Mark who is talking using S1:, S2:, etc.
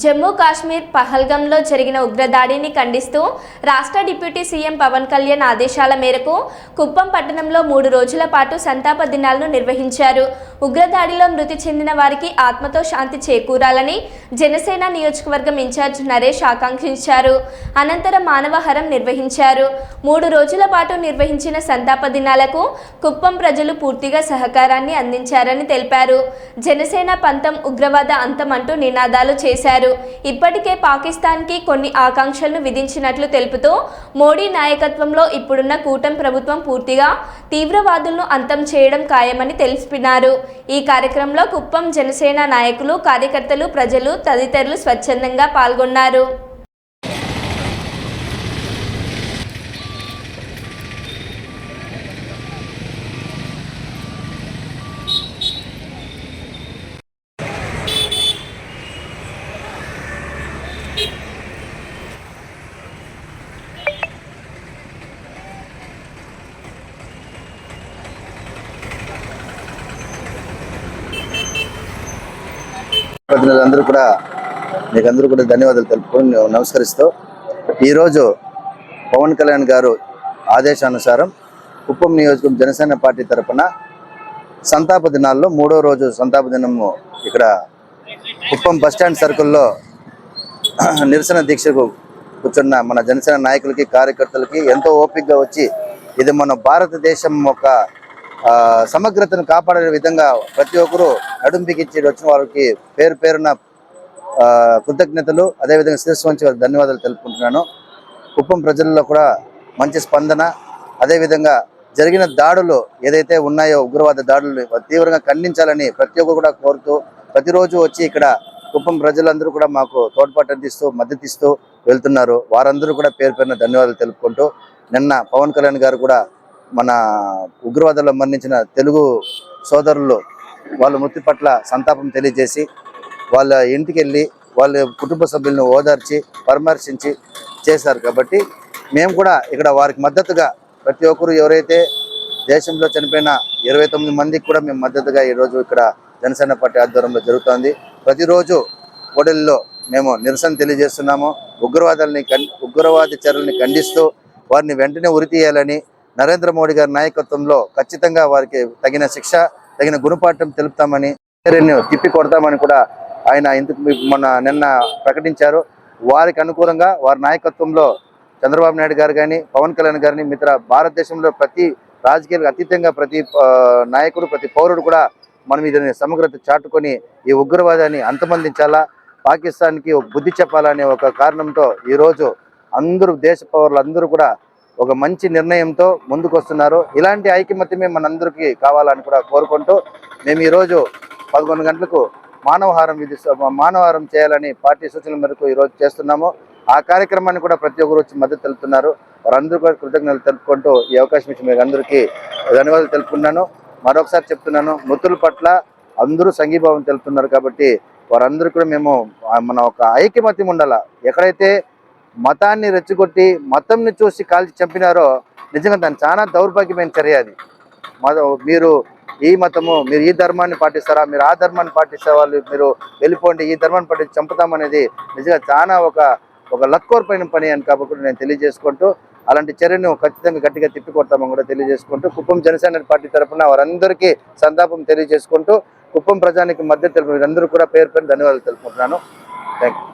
S1: జమ్మూ కాశ్మీర్ పహల్గంలో జరిగిన ఉగ్రదాడిని ఖండిస్తూ రాష్ట్ర డిప్యూటీ సీఎం పవన్ కళ్యాణ్ ఆదేశాల మేరకు కుప్పం పట్టణంలో మూడు రోజుల పాటు సంతాప దినాలను నిర్వహించారు. ఉగ్రదాడిలో మృతి చెందిన వారికి ఆత్మతో శాంతి చేకూరాలని జనసేన నియోజకవర్గం ఇన్ఛార్జ్ నరేష్ ఆకాంక్షించారు. అనంతరం మానవహారం నిర్వహించారు. మూడు రోజుల పాటు నిర్వహించిన సంతాప దినాలకు కుప్పం ప్రజలు పూర్తిగా సహకారాన్ని అందించారని తెలిపారు. జనసేన పంతం ఉగ్రవాద అంతం అంటూ నినాదాలు చేశారు. ఇప్పటికే పాకిస్తాన్కి కొన్ని ఆకాంక్షలను విధించినట్లు తెలుపుతూ మోడీ నాయకత్వంలో ఇప్పుడున్న కూటమి ప్రభుత్వం పూర్తిగా తీవ్రవాదులను అంతం చేయడం ఖాయమని తెలిపినారు. ఈ కార్యక్రమంలో కుప్పం జనసేన నాయకులు కార్యకర్తలు ప్రజలు తదితరులు స్వచ్ఛందంగా పాల్గొన్నారు.
S2: ప్రతినిధులందరూ కూడా మీకు అందరూ కూడా ధన్యవాదాలు తెలుపుకొని నమస్కరిస్తూ ఈరోజు పవన్ కళ్యాణ్ గారు ఆదేశానుసారం కుప్పం నియోజకవర్గం జనసేన పార్టీ తరపున సంతాప దినాల్లో మూడో రోజు సంతాప దినము ఇక్కడ కుప్పం బస్టాండ్ సర్కిల్లో నిరసన దీక్షకు కూర్చున్న మన జనసేన నాయకులకి కార్యకర్తలకి ఎంతో ఓపికగా వచ్చి ఇది మన భారతదేశం ఒక సమగ్రతను కాపాడే విధంగా ప్రతి ఒక్కరూ నడుంపికిచ్చి వచ్చిన వారికి పేరు పేరున ఆ, కృతజ్ఞతలు అదేవిధంగా శిరస్సు వంచి వారికి ధన్యవాదాలు తెలుపుకుంటున్నాను. కుప్పం ప్రజల్లో కూడా మంచి స్పందన అదేవిధంగా జరిగిన దాడులు ఏదైతే ఉన్నాయో ఉగ్రవాద దాడులు తీవ్రంగా ఖండించాలని ప్రతి ఒక్కరు కూడా కోరుతూ ప్రతిరోజు వచ్చి ఇక్కడ కుప్పం ప్రజలందరూ కూడా మాకు తోడ్పాటు అందిస్తూ మద్దతిస్తూ వెళ్తున్నారు. వారందరూ కూడా పేరు పేరున ధన్యవాదాలు తెలుపుకుంటూ నిన్న పవన్ కళ్యాణ్ గారు కూడా మన ఉగ్రవాదంలో మరణించిన తెలుగు సోదరులు వాళ్ళ మృతి పట్ల సంతాపం తెలియజేసి వాళ్ళ ఇంటికి వెళ్ళి వాళ్ళ కుటుంబ సభ్యులను ఓదార్చి పరామర్శించి చేశారు. కాబట్టి మేము కూడా ఇక్కడ వారికి మద్దతుగా ప్రతి ఒక్కరు ఎవరైతే దేశంలో చనిపోయిన ఇరవై తొమ్మిది మందికి కూడా మేము మద్దతుగా ఈరోజు ఇక్కడ జనసేన పార్టీ ఆధ్వర్యంలో జరుగుతోంది. ప్రతిరోజు కోడెల్లో మేము నిరసన తెలియజేస్తున్నాము. ఉగ్రవాదాలని ఉగ్రవాద చర్యల్ని ఖండిస్తూ వారిని వెంటనే ఉరి తీయాలని నరేంద్ర మోడీ గారి నాయకత్వంలో ఖచ్చితంగా వారికి తగిన శిక్ష తగిన గుణపాఠం తెలుపుతామని తిప్పి కొడతామని కూడా ఆయన ఇందుకు మొన్న నిన్న ప్రకటించారు. వారికి అనుకూలంగా వారి నాయకత్వంలో చంద్రబాబు నాయుడు గారు కానీ పవన్ కళ్యాణ్ గారిని మిత్ర భారతదేశంలో ప్రతి రాజకీయాలకు అతీతంగా ప్రతి నాయకుడు ప్రతి పౌరుడు కూడా మనం ఇదని సమగ్రత చాటుకొని ఈ ఉగ్రవాదాన్ని అంతమందించాలా? పాకిస్తాన్కి బుద్ధి చెప్పాలనే ఒక కారణంతో ఈరోజు అందరూ దేశ పౌరులు అందరూ కూడా ఒక మంచి నిర్ణయంతో ముందుకు వస్తున్నారు ఇలాంటి ఐకమత్యమే మనందరికీ కావాలని కూడా కోరుకుంటూ మేము ఈరోజు పదకొండు గంటలకు మానవహారం విధిస్తూ మానవహారం చేయాలని పార్టీ సూచనల మేరకు ఈరోజు చేస్తున్నాము. ఆ కార్యక్రమాన్ని కూడా ప్రతి ఒక్కరు వచ్చి మద్దతు తెలుపుతున్నారు. వారందరూ కూడా కృతజ్ఞతలు తెలుపుకుంటూ ఈ అవకాశం ఇచ్చి మీకు అందరికీ ధన్యవాదాలు తెలుపుకున్నాను మరొకసారి చెప్తున్నాను మృతుల పట్ల అందరూ సంఘీభావం తెలుపుతున్నారు కాబట్టి వారందరూ కూడా మేము మన ఒక ఐకమత్యం ఉండాల? ఎక్కడైతే మతాన్ని రెచ్చగొట్టి మతంని చూసి కాల్చి చంపినారో నిజంగా దాన్ని చాలా దౌర్భాగ్యమైన చర్య అది. మీరు ఈ మతము మీరు ఈ ధర్మాన్ని పాటిస్తారా మీరు ఆ ధర్మాన్ని పాటిస్తే వాళ్ళు మీరు వెళ్ళిపోండి ఈ ధర్మాన్ని పాటించి చంపుతామనేది నిజంగా చాలా ఒక ఒక లక్కోర్పైన పని అని కాబట్టి నేను తెలియజేసుకుంటూ అలాంటి చర్యను ఖచ్చితంగా గట్టిగా తిప్పికొడతామని కూడా తెలియజేసుకుంటూ కుప్పం జనసేన పార్టీ తరఫున వారందరికీ సంతాపం తెలియజేసుకుంటూ కుప్పం ప్రజానికి మద్దతు తెలుపు అందరూ కూడా పేరు పేరు ధన్యవాదాలు తెలుపుకుంటున్నాను. Thank you